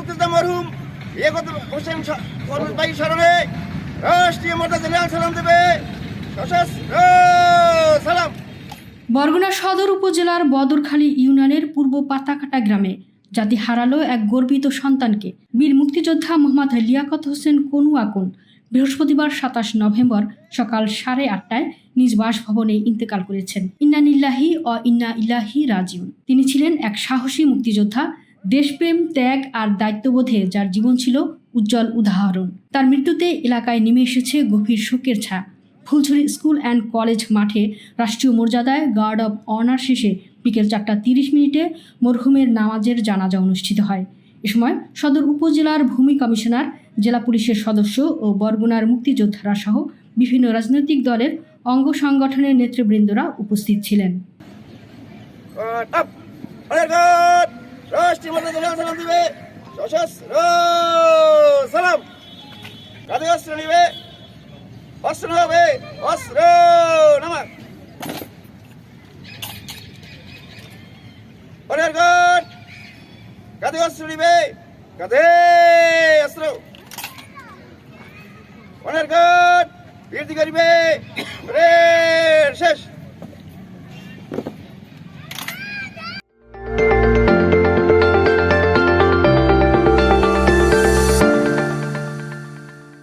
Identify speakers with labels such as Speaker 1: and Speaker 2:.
Speaker 1: মুক্তিযোদ্ধা মরহুম। একত হোসেন ভাই স্মরণে রাষ্ট্রীয় মর্যাদা জেনারেল সালাম দেবে। সালাম।
Speaker 2: বরগুনা সদর উপজেলার বদরখালী ইউনিয়নের পূর্ব পাতাকাটা গ্রামে জাতি হারালো এক গর্বিত সন্তানকে। বীর মুক্তিযোদ্ধা মোহাম্মদ লিয়াকত হোসেন কনু? আকুন বৃহস্পতিবার সাতাশ নভেম্বর সকাল সাড়ে আটটায় নিজ বাসভবনে ইন্তেকাল করেছেন। ইন্নানিল্লাহি অ ইন্না ইলাহি রাজিউন। তিনি ছিলেন এক সাহসী মুক্তিযোদ্ধা দেশপ্রেম, ত্যাগ আর দায়িত্ববোধে যার জীবন ছিল উজ্জ্বল উদাহরণ। তার মৃত্যুতে এলাকায় নেমে এসেছে গভীর শোকের ছা ফুলঝুরি স্কুল অ্যান্ড কলেজ মাঠে রাষ্ট্রীয় মর্যাদায় গার্ড অব অনার শেষে বিকেল চারটা তিরিশ মিনিটে মরহুমের নামাজের জানাজা অনুষ্ঠিত হয়। এ সময় সদর উপজেলার ভূমি কমিশনার, জেলা পুলিশের সদস্য ও বরগুনার মুক্তিযোদ্ধারা সহ বিভিন্ন রাজনৈতিক দলের অঙ্গ সংগঠনের নেতৃবৃন্দরা উপস্থিত ছিলেন।
Speaker 1: রাষ্ট্রীয় মর্যাদা জেনারেল সালাম দেবে। সশস্ত্র সালাম। কাঁধে অস্ত্র নিবে। অস্ত্র হবে অস্ত্র নামা ফায়ার কাঁধে অস্ত্র নিবে। কাঁধে শেষ।